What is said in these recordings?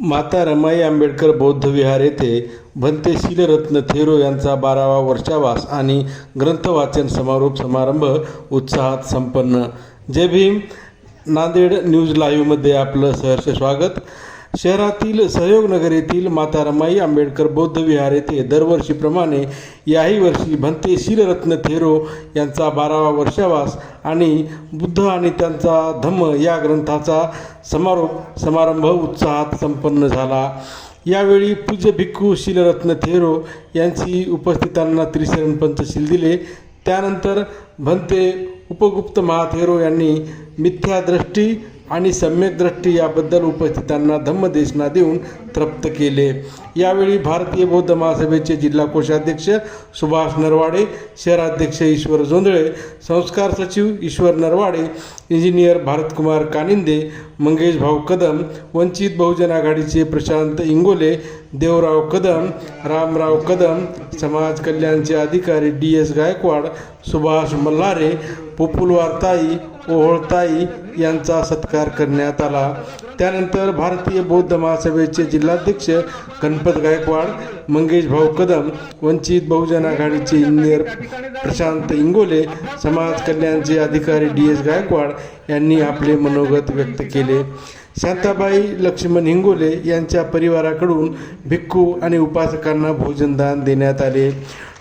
माता रमाई आंबेडकर बौद्ध विहार येथे भंते शीलरत्न थेरो यांचा बारावा वर्षावास आणि ग्रंथवाचन समारोप समारंभ उत्साहात संपन्न. जय भीम. नांदेड न्यूज लाईव्हमध्ये आपलं सहर्ष स्वागत. शहरातील सहयोगनगर येथील माता रमाई आंबेडकर बौद्ध विहार येथे दरवर्षीप्रमाणे याही वर्षी भंते शीलरत्न थेरो यांचा बारावा वर्षावास आणि बुद्ध आणि त्यांचा धम्म या ग्रंथाचा समारोप समारंभ उत्साहात संपन्न झाला. यावेळी पूज्य भिक्खू शीलरत्न थेरो यांची उपस्थितांना त्रिशरण पंचशील दिले. त्यानंतर भंते उपगुप्त महाथेरो यांनी मिथ्यादृष्टी आणि सम्यक दृष्टी याबद्दल उपस्थितांना धम्मदेशना देऊन तृप्त केले. यावेळी भारतीय बौद्ध महासभेचे जिल्हा कोषाध्यक्ष सुभाष नरवाडे शहराध्यक्ष ईश्वर जोंधळे संस्कार सचिव ईश्वर नरवाडे इंजिनियर भारतकुमार कानिंदे मंगेश भाऊ कदम वंचित बहुजन आघाडीचे प्रशांत इंगोले देवराव कदम रामराव कदम समाज कल्याणचे अधिकारी डी एस गायकवाड सुभाष मल्हारे पोपुलवारताई ओहोळताई यांचा सत्कार करण्यात आला. त्यानंतर भारतीय बौद्ध महासभेचे जिल्हाध्यक्ष गणपत गायकवाड मंगेश भाऊ कदम वंचित बहुजन आघाडीचे इंजिनियर प्रशांत इंगोले समाज कल्याणचे अधिकारी डी एस गायकवाड यांनी आपले मनोगत व्यक्त केले. शांताबाई लक्ष्मण हिंगोले यांच्या परिवाराकडून भिक्खू आणि उपासकांना भोजनदान देण्यात आले.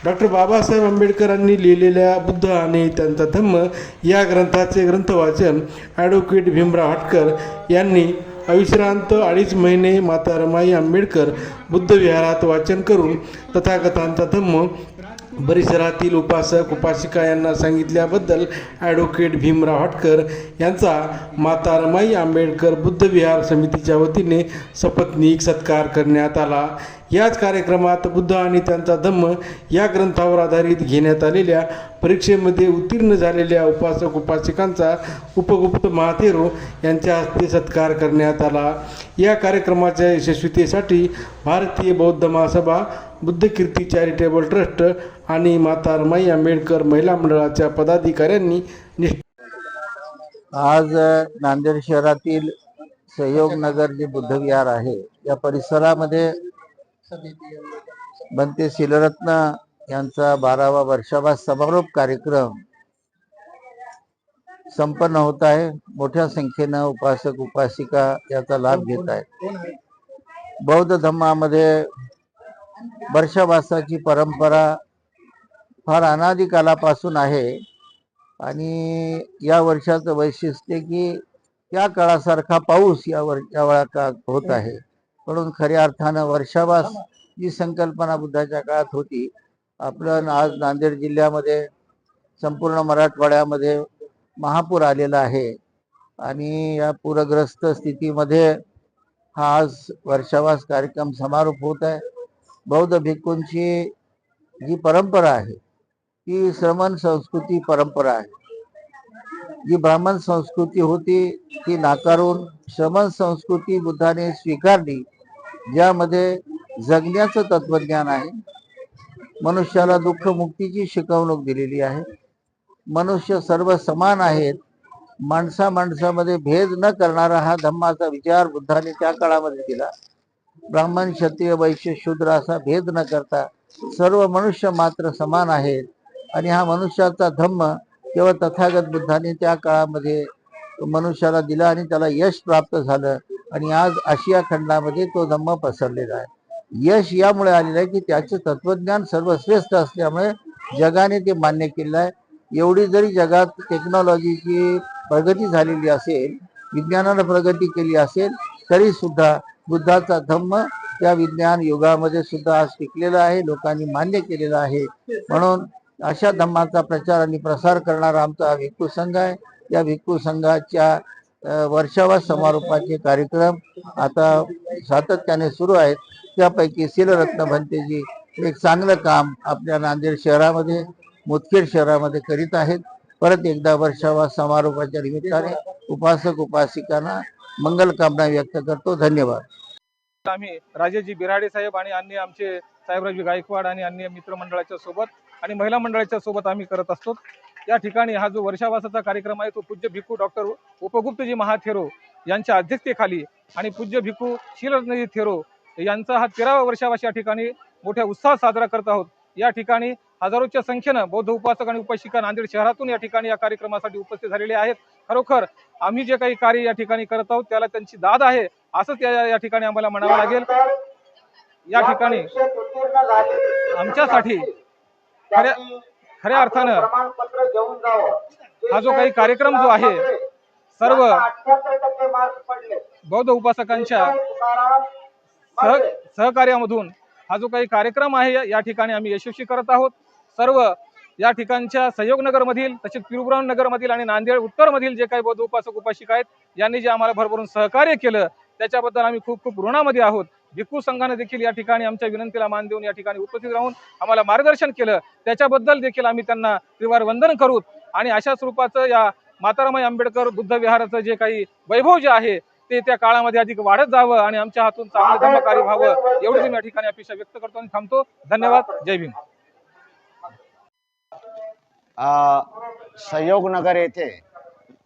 डॉक्टर बाबासाहेब आंबेडकरांनी लिहिलेल्या बुद्ध आणि त्यांचा धम्म या ग्रंथाचे ग्रंथवाचन ॲडव्होकेट भीमराव हटकर यांनी अविश्रांत अडीच महिने माता रमाई आंबेडकर बुद्ध विहारात वाचन करून तथागतांचा धम्म परिसरातील उपासक उपासिका यांना सांगितल्याबद्दल ॲडव्होकेट भीमराव हटकर यांचा माता रमाई आंबेडकर बुद्ध विहार समितीच्या वतीने सपत्नीक सत्कार करण्यात आला. याच कार्यक्रमात बुद्ध आणि त्यांचा धम्म या ग्रंथावर आधारित घेण्यात आलेल्या परीक्षेमध्ये उत्तीर्ण झालेल्या उपासक उपासिकांचा उपगुप्त महाथेरो यांच्या हस्ते सत्कार करण्यात आला. या कार्यक्रमाच्या यशस्वीतेसाठी भारतीय बौद्ध महासभा बुद्धकीर्ती चॅरिटेबल ट्रस्ट आणि माता रमाई आंबेडकर महिला मंडळाच्या पदाधिकाऱ्यांनी आज नांदेड शहरातील सहयोग नगर जे बुद्धविहार आहे या परिसरामध्ये बनते शिलरत्न यांचा बारावा वर्षावास समारोप कार्यक्रम संपन्न होत आहे. मोठ्या संख्येनं उपासक उपासिका याचा लाभ घेत आहेत. बौद्ध धर्मामध्ये वर्षावासाची परंपरा फार अनादी कालापासून आहे. आणि या वर्षाचं वैशिष्ट्य की त्या काळासारखा पाऊस या वर या वेळा का होत आहे. म्हणून खऱ्या अर्थानं वर्षावास जी संकल्पना बुद्धाच्या काळात होती. आपलं आज नांदेड जिल्ह्यामध्ये संपूर्ण मराठवाड्यामध्ये महापूर आलेला आहे. आणि या पूरग्रस्त स्थितीमध्ये हा आज वर्षावास कार्यक्रम समारोप होत आहे. बौद्ध भिक्खूंची जी परंपरा आहे ती श्रमण संस्कृती परंपरा आहे. जी ब्राह्मण संस्कृती होती ती नाकारून श्रमण संस्कृती बुद्धाने स्वीकारली. ज्यामध्ये जगण्याचं तत्वज्ञान आहे मनुष्याला दुःख मुक्तीची शिकवणूक दिलेली आहे. मनुष्य सर्व समान आहेत. माणसा माणसामध्ये भेद न करणारा हा धम्माचा विचार बुद्धाने त्या काळामध्ये दिला ब्राह्मण क्षत्रिय वैश्य शूद्र असा भेद न करता सर्व मनुष्य मात्र समान आहेत. आणि हा मनुष्याचा धम्म केवळ तथागत बुद्धाने त्या काळामध्ये मनुष्याला दिला आणि त्याला यश प्राप्त झालं. आणि आज आशिया खंडामध्ये तो धम्म पसरलेला आहे. यश यामुळे आलेलं आहे की त्याचे तत्वज्ञान सर्वश्रेष्ठ असल्यामुळे जगाने ते मान्य केलं आहे. एवढी जरी जगात टेक्नॉलॉजीची प्रगती झालेली असेल विज्ञानानं प्रगती केली असेल तरी सुद्धा बुद्धाचा धम्म त्या विज्ञान युगामध्ये सुद्धा आज टिकलेला आहे लोकांनी मान्य केलेला आहे. म्हणून अशा धम्माचा प्रचार आणि प्रसार करणारा आमचा हा भिक्खू संघ आहे. या भिक्खू संघाच्या वर्षावा समारोपाचे कार्यक्रम आता सातत्याने सुरू आहेत. त्यापैकी शिलरत्न भंतेजी एक चांगलं काम आपल्या नांदेड शहरामध्ये मुदखेड शहरामध्ये करीत आहेत. परत एकदा वर्षावा समारोपाच्या निमित्ताने उपासक उपासिकांना मंगल कामना व्यक्त करतो. धन्यवाद. आम्ही राजेजी बिराडे साहेब आणि अन्य आमचे साहेबराजी गायकवाड आणि अन्य मित्रमंडळाच्या सोबत आणि महिला मंडळाच्या सोबत आम्ही करत असतो. या ठिकाणी हा जो वर्षावासाचा कार्यक्रम आहे तो पूज्य भिक्खू डॉक्टर उपगुप्तजी महाथेरो यांच्या अध्यक्षतेखाली आणि पूज्य भिक्खू शीलरत्नजी थेरो यांचा हा तेरावा वर्षावास या ठिकाणी मोठ्या उत्साहात साजरा करत आहोत. या ठिकाणी हजारोच्या संख्येनं बौद्ध उपासक आणि उपासिका नांदेड शहरातून या ठिकाणी या कार्यक्रमासाठी उपस्थित झालेले आहेत. खरोखर आम्ही जे काही कार्य या ठिकाणी करत आहोत त्याला त्यांची दाद आहे असंच या या ठिकाणी आम्हाला म्हणावं लागेल. या ठिकाणी आमच्यासाठी खऱ्या अर्थानं हा जो काही कार्यक्रम जो आहे सर्व बौद्ध उपासकांच्या सह सहकार्यामधून हा जो काही कार्यक्रम आहे या- ठिकाणी आम्ही यशस्वी करत आहोत. सर्व या ठिकाणच्या सहयोगनगर मधील तसेच नगर मधील आणि नांदेड उत्तर मधील जे काही बौद्ध उपासक उपासिका आहेत यांनी जे आम्हाला भरभरून सहकार्य केलं त्याच्याबद्दल आम्ही खूप खूप ऋणामध्ये आहोत. भिक्खू संघाने देखील या ठिकाणी आमच्या विनंतीला मान देऊन या ठिकाणी उपस्थित राहून आम्हाला मार्गदर्शन केलं. त्याच्याबद्दल देखील आम्ही त्यांना त्रिवार वंदन करू आणि अशा स्वरूपाचं या मातारामाई आंबेडकर बुद्ध विहाराचं जे काही वैभव जे आहे ते त्या काळामध्ये अधिक वाढत जावं आणि आमच्या हातून चांगलं धर्मकार्य व्हावं एवढीच मी या ठिकाणी अपेक्षा व्यक्त करतो आणि थांबतो. धन्यवाद. जय भीम. संयोगनगर येथे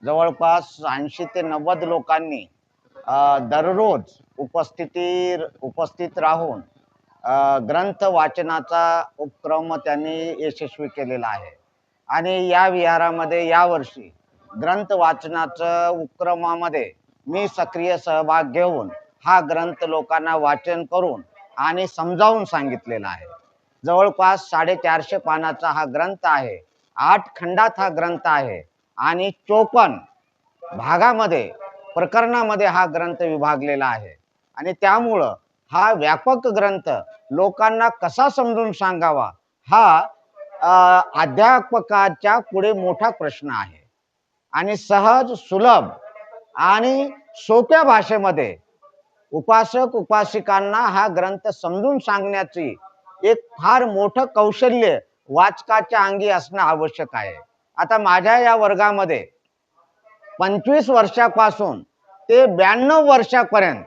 जवळपास ऐंशी ते नव्वद लोकांनी दररोज उपस्थिती उपस्थित राहून ग्रंथ वाचनाचा उपक्रम त्यांनी यशस्वी केलेला आहे. आणि या विहारामध्ये यावर्षी ग्रंथ वाचनाचं उपक्रमामध्ये मी सक्रिय सहभाग घेऊन हा ग्रंथ लोकांना वाचन करून आणि समजावून सांगितलेला आहे. जवळपास साडेचारशे पानाचा हा ग्रंथ आहे. आठ खंडात हा ग्रंथ आहे. आणि चोपन्न भागामध्ये प्रकरणामध्ये हा ग्रंथ विभागलेला आहे. आणि त्यामुळं हा व्यापक ग्रंथ लोकांना कसा समजून सांगावा हा अध्यापकाच्या पुढे मोठा प्रश्न आहे. आणि सहज सुलभ आणि सोप्या भाषेमध्ये उपासक उपासिकांना हा ग्रंथ समजून सांगण्याची एक फार मोठं कौशल्य वाचकाच्या अंगी असणं आवश्यक आहे. आता माझ्या या वर्गामध्ये पंचवीस वर्षापासून ते ब्याण्णव वर्षापर्यंत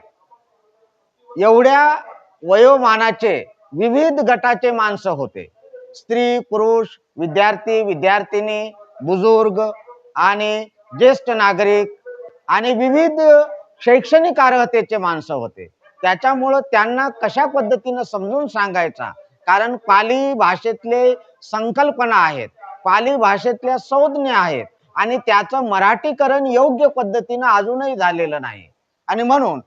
एवढ्या वयोमानाचे विविध गटाचे माणसं होते. स्त्री पुरुष विद्यार्थी विद्यार्थिनी बुजुर्ग आणि ज्येष्ठ नागरिक आणि विविध शैक्षणिक अर्हतेचे माणसं होते. त्याच्यामुळं त्यांना कशा पद्धतीनं समजून सांगायचा? कारण पाली भाषेतले संकल्पना आहेत. पाली भाषेतल्या संज्ञा आहेत. आणि त्याचं मराठीकरण योग्य पद्धतीनं अजूनही झालेलं नाही. आणि म्हणून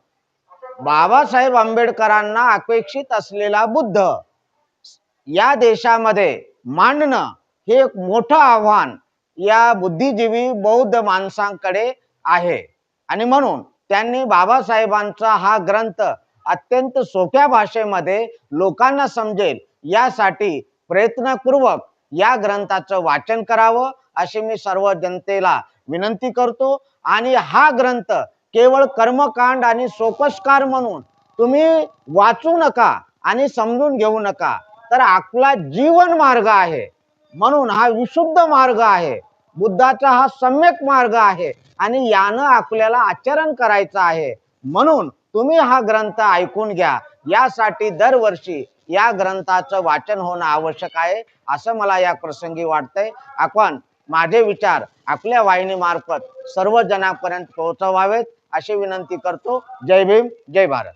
बाबासाहेब आंबेडकरांना अपेक्षित असलेला बुद्ध या देशामध्ये मांडणं हे एक मोठं आव्हान या बुद्धिजीवी बौद्ध माणसांकडे आहे. आणि म्हणून त्यांनी बाबासाहेबांचा हा ग्रंथ अत्यंत सोप्या भाषेमध्ये लोकांना समजेल यासाठी प्रयत्नपूर्वक या ग्रंथाचं वाचन करावं अशी मी सर्व जनतेला विनंती करतो. आणि हा ग्रंथ केवळ कर्मकांड आणि सोपस्कार म्हणून तुम्ही वाचू नका आणि समजून घेऊ नका. तर आपला जीवन मार्ग आहे. म्हणून हा विशुद्ध मार्ग आहे. बुद्धाचा हा सम्यक मार्ग आहे. आणि यानं आपल्याला आचरण करायचं आहे. म्हणून तुम्ही हा ग्रंथ ऐकून घ्या. यासाठी दरवर्षी या ग्रंथाचं वाचन होणं आवश्यक आहे. असं मला या प्रसंगी वाटतंय. आपण माझे विचार आपल्या वाहिनीमार्फत सर्व जणांपर्यंत पोहोचवावेत अशी विनंती करतो. जय भीम जय भारत.